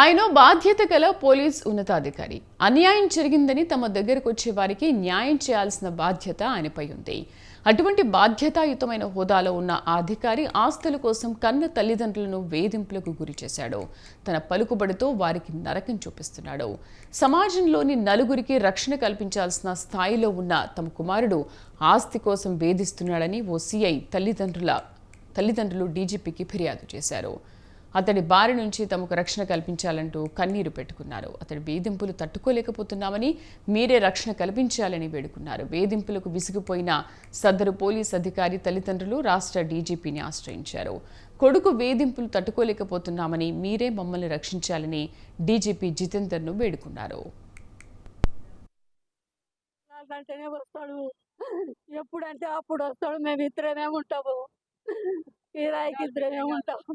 ఆయన బాధ్యత గల పోలీస్ ఉన్నతాధికారి. అన్యాయం జరిగిందని తమ దగ్గరకు వచ్చే వారికి న్యాయం చేయాల్సిన బాధ్యత ఆయనపై ఉంది. అటువంటి బాధ్యతాయుతమైన హోదాలో ఉన్న ఆ అధికారి ఆస్తుల కోసం కన్న తల్లిదండ్రులను వేధింపులకు గురి చేశాడు. తన పలుకుబడితో వారికి నరకం చూపిస్తున్నాడు. సమాజంలోని నలుగురికి రక్షణ కల్పించాల్సిన స్థాయిలో ఉన్న తమ కుమారుడు ఆస్తి కోసం వేధిస్తున్నాడని ఓ సీఐ తల్లిదండ్రుల తల్లిదండ్రులు డీజీపీకి ఫిర్యాదు చేశారు. అతడి బారి నుంచి తమకు రక్షణ కల్పించాలంటూ కన్నీరు పెట్టుకున్నారు. అతడి వేధింపులు తట్టుకోలేకపోతున్నామని మీరే రక్షణ కల్పించాలని వేడుకున్నారు. వేధింపులకు విసిగిపోయిన సదరు పోలీస్ అధికారి తల్లిదండ్రులు రాష్ట్ర డీజీపీని ఆశ్రయించారు. కొడుకు వేధింపులు తట్టుకోలేకపోతున్నామని మీరే మమ్మల్ని రక్షించాలని డీజీపీ జితేందర్ను వేడుకున్నారు. అంటేనే వస్తాడు. ఎప్పుడంటే అప్పుడు వస్తాడు. మేము ఇద్దరమే ఉంటాము. కిరాయికి ఇద్దరమే ఉంటాము.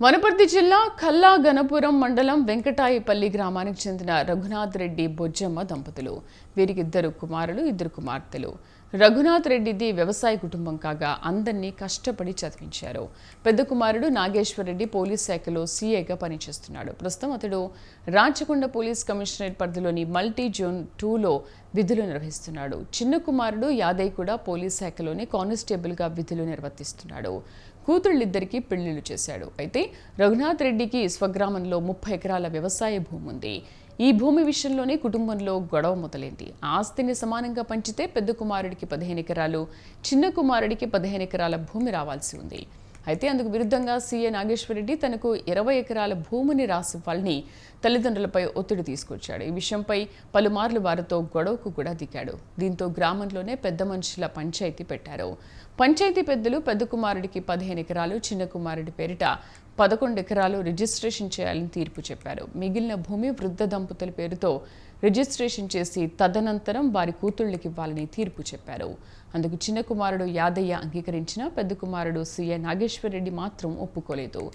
వనపర్తి జిల్లా ఖల్లా గణపురం మండలం వెంకటాయిపల్లి గ్రామానికి చెందిన రఘునాథ్ రెడ్డి బొజ్జమ్మ దంపతులు. వీరికి ఇద్దరు కుమారులు ఇద్దరు కుమార్తెలు. రఘునాథ్ రెడ్డిది వ్యవసాయ కుటుంబం కాగా అందరినీ కష్టపడి చదివించారు. పెద్ద కుమారుడు నాగేశ్వర్ రెడ్డి పోలీస్ శాఖలో సీఏగా పనిచేస్తున్నాడు. ప్రస్తుతం అతడు రాచకొండ పోలీస్ కమిషనరేట్ పరిధిలోని మల్టీ జోన్ టూలో విధులు నిర్వహిస్తున్నాడు. చిన్న కుమారుడు యాదయ్య కూడా పోలీస్ శాఖలోనే కానిస్టేబుల్గా విధులు నిర్వర్తిస్తున్నాడు. కూతుళ్ళిద్దరికీ పెళ్ళిళ్ళు చేశాడు. అయితే రఘునాథ్ రెడ్డికి స్వగ్రామంలో ముప్పై ఎకరాల వ్యవసాయ భూమి ఉంది. ఈ భూమి విషయంలోనే కుటుంబంలో గొడవ మొదలైంది. ఆస్తిని సమానంగా పంచితే పెద్ద కుమారుడికి పదిహేను ఎకరాలు చిన్న కుమారుడికి పదిహేను ఎకరాల భూమి రావాల్సి ఉంది. అయితే అందుకు విరుద్ధంగా సీఏ నాగేశ్వరరెడ్డి తనకు ఇరవై ఎకరాల భూమిని రాసివ్వాలని తల్లిదండ్రులపై ఒత్తిడి తీసుకొచ్చాడు. ఈ విషయంపై పలుమార్లు వారితో గొడవకు కూడా దిగాడు. దీంతో గ్రామంలోనే పెద్ద మనుషుల పంచాయతీ పెట్టారు. పంచాయతీ పెద్దలు పెద్ద కుమారుడికి పదిహేను ఎకరాలు చిన్న కుమారుడి పేరిట పదకొండు ఎకరాలు రిజిస్ట్రేషన్ చేయాలని తీర్పు చెప్పారు. మిగిలిన భూమి వృద్ధ దంపతుల పేరుతో రిజిస్ట్రేషన్ చేసి తదనంతరం వారి కూతుళ్ళకి ఇవ్వాలని తీర్పు చెప్పారు. అందుకు చిన్న కుమారుడు యాదయ్య అంగీకరించిన పెద్ద కుమారుడు సీఏ నాగేశ్వరరెడ్డి మాత్రం ఒప్పుకోలేదు.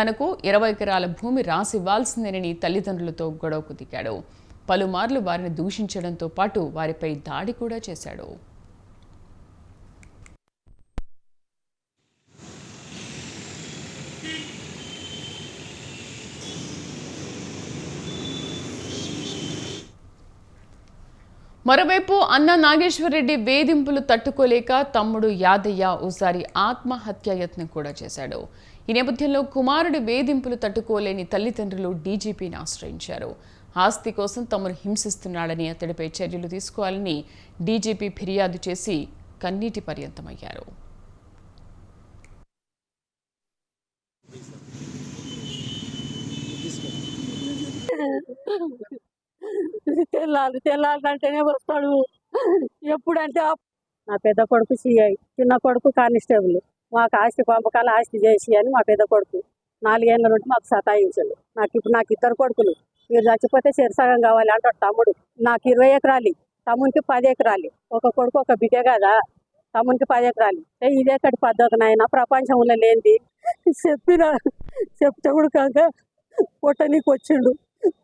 తనకు ఇరవై ఎకరాల భూమి రాసి ఇవ్వాల్సిందేనని తల్లిదండ్రులతో గొడవకు దిగాడు. పలుమార్లు వారిని దూషించడంతో పాటు వారిపై దాడి కూడా చేశాడు. మరోవైపు అన్న నాగేశ్వరరెడ్డి వేధింపులు తట్టుకోలేక తమ్ముడు యాదయ్య ఓసారి ఆత్మహత్య యత్నం కూడా చేశాడు. ఈ నేపథ్యంలో కుమారుడి వేధింపులు తట్టుకోలేని తల్లిదండ్రులు డీజీపీని ఆశ్రయించారు. ఆస్తి కోసం తమను హింసిస్తున్నాడని అతడిపై చర్యలు తీసుకోవాలని డీజీపీ ఫిర్యాదు చేసి కన్నీటి పర్యంతమయ్యారు. తెల్లాలి తెల్లాలి అంటేనే వస్తాడు. ఎప్పుడంటే నా పెద్ద కొడుకు సిఐ చిన్న కొడుకు కానిస్టేబుల్. మాకు ఆస్తి పంపకాలు ఆస్తి చేసి అని మా పెద్ద కొడుకు నాలుగేళ్ళ నుండి మాకు సతాయించాడు. నాకు ఇప్పుడు నాకు ఇద్దరు కొడుకులు. మీరు చచ్చిపోతే సగం కావాలి అంటాడు తమ్ముడు. నాకు ఇరవై ఎకరాలు తమ్మునికి పది ఎకరాలు. ఒక కొడుకు ఒక బిడ్డ కదా తమ్మునికి పది ఎకరాలు. ఇదే ఇదేకటి పద్ధతి నాయన? ప్రపంచంలో లేనిది. చెప్పిన చెప్తే కూడా కాక పొట్టనీకి వచ్చిండు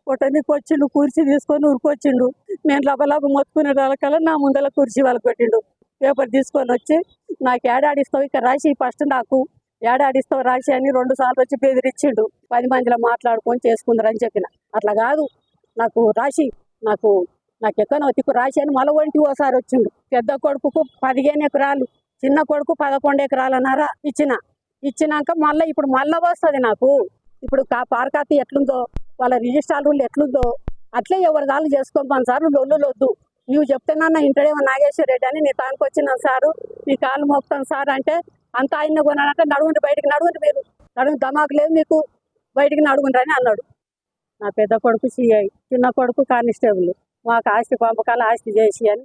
పొట్టనీకి వచ్చిండు కుర్చీ తీసుకొని ఉరికొచ్చిండు నేను లబలబ మొత్తుకునే వాళ్ళకల్లా నా ముందర కుర్చీ వాళ్ళకి పెట్టిండు. పేపర్ తీసుకొని వచ్చి నాకు ఏడాడిస్తావు ఇక రాసి ఫస్ట్ నాకు ఏడాడిస్తావు రాసి అని రెండు సార్లు వచ్చి బెదిరిచ్చిండు. పది మందిలో మాట్లాడుకొని చేసుకుందరని చెప్పిన. అట్లా కాదు. నాకు రాసి నాకు నాకు ఎక్కనో తిక్కు రాసి అని మళ్ళీ ఒంటి ఓసారి వచ్చిండు. పెద్ద కొడుకుకు పదిహేను ఎకరాలు చిన్న కొడుకు పదకొండు ఎకరాలు అన్నారా? ఇచ్చిన. ఇచ్చినాక మళ్ళీ ఇప్పుడు మళ్ళీ వస్తుంది నాకు. ఇప్పుడు కా పార్కాతి ఎట్లుందో వాళ్ళ రిజిస్ట్రార్ రూల్ ఎట్లుందో అట్లే ఎవరి దాళ్ళు చేసుకోమని సార్ లొల్లు వద్దు నువ్వు చెప్తున్నా ఇంటడేమో నాగేశ్వర రెడ్డి అని నీ తానికి వచ్చినాను సారు నీ కాలు మోపుతాను సార్ అంటే అంత ఆయన కొనాలంటే నడుగుండి బయటికి నడుగుండి మీరు. నడుగు దమాకు లేదు మీకు బయటికి నడుగుండ్రు అని అన్నాడు. నా పెద్ద కొడుకు సిఐ చిన్న కొడుకు కానిస్టేబుల్. మాకు ఆస్తి పంపకాల ఆస్తి చేసి అని